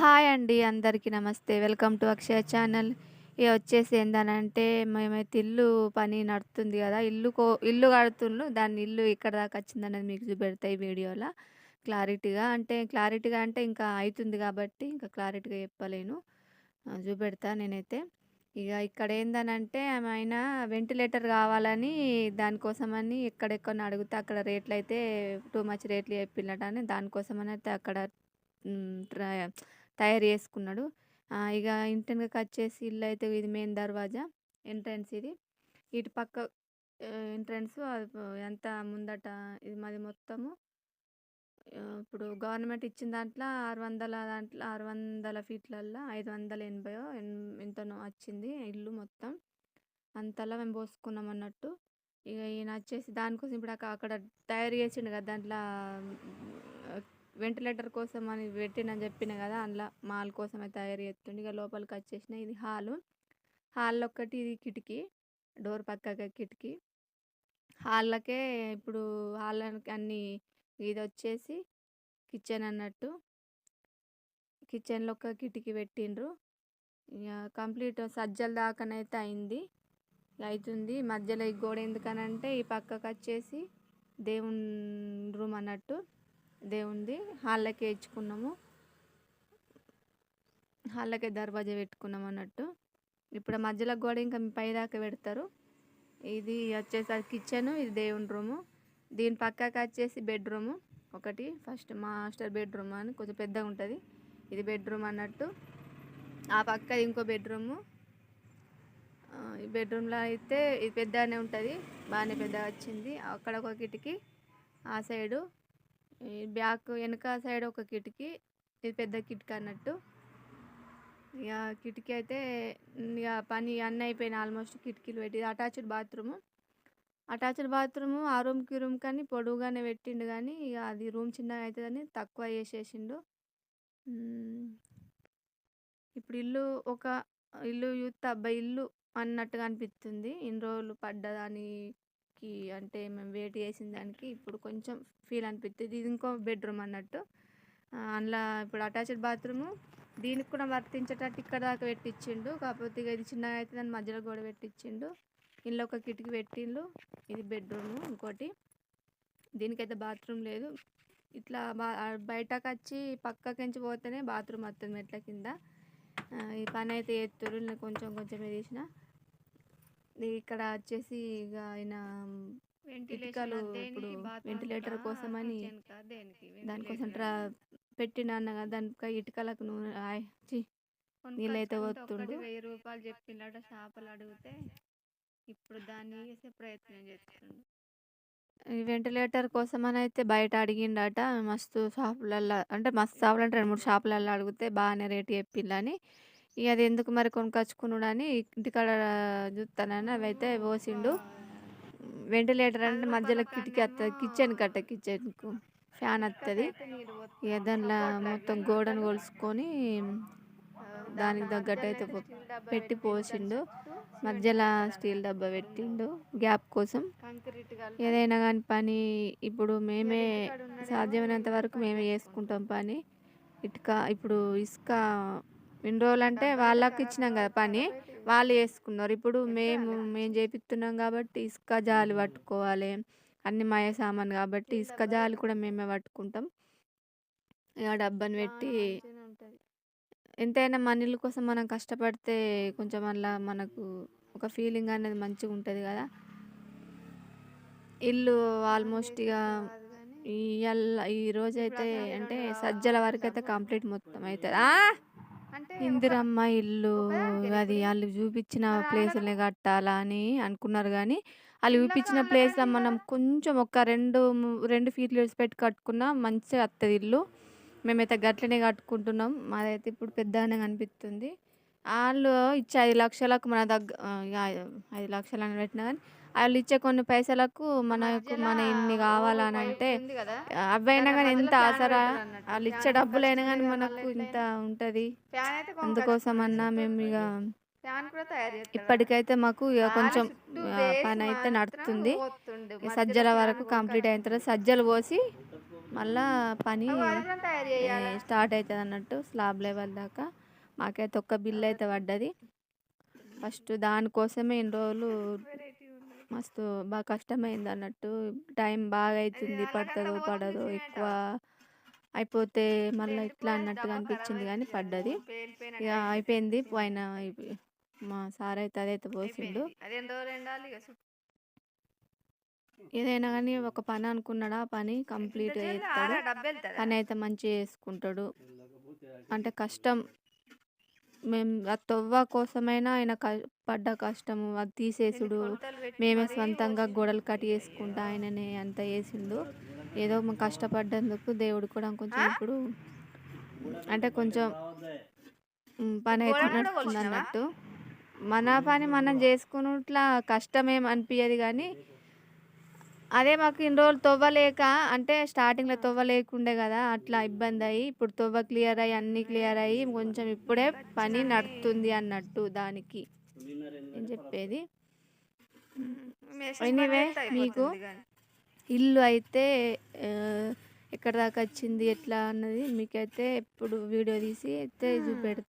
Hi అండి. అందరికీ నమస్తే. Welcome to Akshaya channel. ఇక వచ్చేసి ఏందనంటే మేమైతే ఇల్లు పని నడుతుంది కదా ఇల్లు కో ఇల్లు కడుతుండ్రు దాని ఇల్లు ఎక్కడి దాకా వచ్చిందనేది మీకు చూపెడతాయి వీడియోలో క్లారిటీగా. అంటే క్లారిటీగా అంటే ఇంకా అవుతుంది కాబట్టి ఇంకా క్లారిటీగా చెప్పలేను. చూపెడతా నేనైతే. ఇక ఇక్కడ ఏందనంటే ఆమె ఆయన వెంటిలేటర్ కావాలని దానికోసమని ఎక్కడెక్కడ అడిగితే అక్కడ రేట్లయితే టూ మచ్ రేట్లు చెప్పిల్లటని దానికోసమని అయితే అక్కడ తయారు చేసుకున్నాడు. ఇక ఆహ్, వచ్చేసి ఇల్లు అయితే ఇది మెయిన్ దర్వాజా ఎంట్రన్స్ ఇది. ఇటు పక్క ఎంట్రన్స్ అది ఎంత ముందట ఇది మాది మొత్తము ఇప్పుడు గవర్నమెంట్ ఇచ్చిన దాంట్లో 600 దాంట్లో 600 ఫీట్లల్ల 580 ఎన్ ఎంతనో వచ్చింది ఇల్లు మొత్తం. అంతలా మేము పోసుకున్నాం అన్నట్టు ఇక ఈయన వచ్చేసి దానికోసం ఇప్పుడు అక్కడ తయారు చేసిండు కదా! దాంట్లో వెంటిలేటర్ కోసం అని పెట్టినని చెప్పిన కదా అందులో మాల్ కోసమే తయారు చేస్తుండీ లోపలికి వచ్చేసిన ఇది హాలు. హాల్‌లో ఒక్కటి ఇది కిటికీ. డోర్ పక్కకే కిటికీ. హాళ్ళకే ఇప్పుడు హాల్ అన్ని ఇది వచ్చేసి కిచెన్ అన్నట్టు. కిచెన్‌లో ఒక కిటికీ పెట్టిండ్రు. కంప్లీట్ సజ్జల దాకానైతే అయింది. అవుతుంది మధ్యలో ఈ గోడ ఎందుకనంటే ఈ పక్కకు వచ్చేసి దేవుని రూమ్ అన్నట్టు. దేవుంది హాళ్ళకి ఇచ్చుకున్నాము. హాళ్ళకే దర్వాజా పెట్టుకున్నాం అన్నట్టు. ఇప్పుడు మధ్యలో గోడ ఇంకా పైదాకా పెడతారు. ఇది వచ్చేసి కిచెన్ ఇది దేవుని రూము. దీని పక్కకు వచ్చేసి బెడ్‌రూము ఒకటి ఫస్ట్ మాస్టర్ బెడ్‌రూమ్ అని కొంచెం పెద్దగా ఉంటుంది ఇది బెడ్‌రూమ్ అన్నట్టు. ఆ పక్క ఇంకో బెడ్‌రూము. ఈ బెడ్‌రూమ్‌లో అయితే ఇది పెద్దగానే ఉంటుంది బాగానే పెద్దగా వచ్చింది. అక్కడ ఒక కిటికీ. ఆ సైడు బ్యాక్ వెనక సైడ్ ఒక కిటికీ. ఇది పెద్ద కిటికీ అన్నట్టు. ఇక కిటికీ అయితే ఇక పని అన్నీ అయిపోయినాయి ఆల్మోస్ట్ కిటికీలు పెట్టి అటాచ్డ్ బాత్రూము. అటాచ్డ్ బాత్రూము ఆ రూమ్‌కి, రూమ్ కానీ పొడవుగానే పెట్టిండు కానీ ఇక అది రూమ్ చిన్నగా అవుతుందని తక్కువ చేసేసిండు. ఇప్పుడు ఇల్లు ఒక ఇల్లు యూత్ అబ్బా! ఇల్లు అన్నట్టుగా అనిపిస్తుంది. ఇన్ని రోజులు పడ్డ దానికి అంటే మేము వెయిట్ చేసిన దానికి ఇప్పుడు కొంచెం ఫీల్ అనిపిస్తుంది ఇది ఇంకో బెడ్‌రూమ్ అన్నట్టు. అందులో ఇప్పుడు అటాచ్డ్ బాత్రూము దీనికి కూడా వర్తించేటట్టు ఇక్కడి దాకా పెట్టిచ్చిండు. కాకపోతే ఇది చిన్నగా అయితే దాని మధ్యలో గోడ పెట్టిచ్చిండు. ఇందులో ఒక కిటికీ పెట్టిండు ఇది బెడ్‌రూము ఇంకోటి. దీనికైతే బాత్రూమ్ లేదు. ఇట్లా బ ఆహ్, బయటకొచ్చి పక్కకించి పోతేనే బాత్రూమ్ వస్తుంది మెట్ల కింద. ఈ పని అయితే నేను కొంచెం కొంచెమే తీసిన. ఇక్కడ వచ్చేసి ఇగ ఆయన ఇటుకలు ఇప్పుడు వెంటిలేటర్ కోసమని దానికోసం ట్రా పెట్టిండు అన్న కదా! దానిపై ఇటుకలకు నూనె! నీళ్ళైతే పోతుండు. రూ. 1000 చెప్పిండట షాపులో అడిగితే ఇప్పుడు దాన్ని చేసే ప్రయత్నం చేస్తుండు. ఈ వెంటిలేటర్ కోసమనైతే బయట అడిగిండట. మస్తు షాపులల్ల అంటే మస్తు షాపులంటే 2, 3 షాపులల్ల అడిగితే బానే రేట్ చెప్పిల్లని. ఇక అది ఎందుకు మరి కొనుకొచ్చుకునుడని ఇంటికాడ చూస్తానని అవి అయితే పోసిండు. వెంటిలేటర్ అంటే మధ్యలో కిటికీ వస్తుంది కిచెన్ కట్ట కిచెన్‌కు ఫ్యాన్ వస్తుంది ఇక దాంట్లో మొత్తం గోడను కొలుసుకొని దానికి తగ్గట్టు అయితే పెట్టి పోసిండు. మధ్యలో స్టీల్ డబ్బా పెట్టిండు గ్యాప్ కోసం. ఏదైనా కానీ పని ఇప్పుడు మేమే సాధ్యమైనంత వరకు మేమే చేసుకుంటాం పని. ఇటుక ఇప్పుడు ఇసుక ఇన్ని రోజులంటే వాళ్ళకి ఇచ్చినాం కదా పని. వాళ్ళు చేసుకున్నారు. ఇప్పుడు మేము మేము చేపిత్తున్నాం కాబట్టి ఇసుక జాలి పట్టుకోవాలి. అన్నీ మయ సామాను కాబట్టి ఇసుక జాలి కూడా మేమే పట్టుకుంటాం. ఇగ డబ్బాని పెట్టి ఎంతైనా మన ఇల్లు కోసం మనం కష్టపడితే కొంచెం అలా మనకు ఒక ఫీలింగ్ అనేది మంచిగుంటది కదా! ఇల్లు ఆల్మోస్ట్ ఇగ ఇయాల ఈరోజైతే అంటే సజ్జల వరకైతే కంప్లీట్ మొత్తం అయితది. ఇందిరమ్మ ఇల్లు అది ఆళ్ళు చూపిచ్చిన ప్లేసులనే కట్టాలా అని అనుకున్నారు గానీ, ఆళ్ళు చూపిచ్చిన ప్లేస్‌లో మనం కొంచెం ఒక 2, 2 ఫీట్లు ఇడిసిపెట్టి కట్టుకున్నా మంచిగా వత్తది ఇల్లు. మేమైతే గట్లనే కట్టుకుంటున్నాం. మాదైతే ఇప్పుడు పెద్దగానే కనిపిస్తుంది. ఆళ్ళు ఇచ్చే 5,00,000కు మన దగ్గ ఆహ్, ఇగ 5,00,000 అని పెట్టినా గానీ, ఆళ్ళు ఇచ్చే కొన్ని పైసలకు మనకు మన ఇన్ని కావాలనంటే అవైనా గానీ ఎంత ఆసరా ఆళ్ళు ఇచ్చే డబ్బులైనా గానీ మనకు ఇంత ఉంటది. అందుకోసమన్నా మేము ఇగ ఇప్పటికైతే మాకు ఇగ కొంచెం ఆహ్, పనైతే నడుస్తుంది. సజ్జల వరకు కంప్లీట్ అయిన తర్వాత సజ్జలు పోసి మళ్ళా పని తయారు ఏ, స్టార్ట్ అవుతుంది అన్నట్టు స్లాబ్ లెవెల్ దాకా. మాకైతే ఒక్క బిల్ అయితే పడ్డది. ఫస్ట్ దానికోసమే ఇన్ని రోజులు మస్తు బాగా కష్టమైంది అన్నట్టు టైం బాగా అవుతుంది పడుతుందో పడదో ఎక్కువ అయిపోతే మళ్ళీ ఇట్లా అన్నట్టుగా అనిపించింది కానీ పడ్డది. ఇక అయిపోయింది పైన మా సార్ అయితే అదైతే పోసిండు ఏదైనా కానీ ఒక పని అనుకున్నాడా పని కంప్లీట్ చేస్తాడు. పని అయితే మంచిగా చేసుకుంటాడు. అంటే కష్టం మేము ఆ తొవ్వ కోసమైనా ఆయన క- పడ్డ కష్టము అది తీసేసుడు. మేమే సొంతంగా గోడలు కట్ చేసుకుంటా ఆయననే అంత వేసిండు ఏదో కష్టపడ్డందుకు దేవుడు కూడా కొంచెం ఇప్పుడు అంటే కొంచెం పని అయితే నడుస్తుంది అన్నట్టు మన పని మనం చేసుకున్నట్లా కష్టమేం అనిపించదు కానీ అదే మాకు ఇన్ని రోజులు తవ్వలేక అంటే స్టార్టింగ్లో తవ్వ లేకుండే కదా అట్లా ఇబ్బంది అయ్యి ఇప్పుడు తవ్వ క్లియర్ అయ్యి అన్నీ క్లియర్ అయ్యి కొంచెం ఇప్పుడే పని నడుస్తుంది అన్నట్టు దానికి. నేను చెప్పేది. ఎనీవే మీకు ఇల్లు అయితే ఎక్కడ దాకా వచ్చింది ఎట్లా అన్నది మీకైతే ఎప్పుడు వీడియో తీసి అయితే చూపెడతా.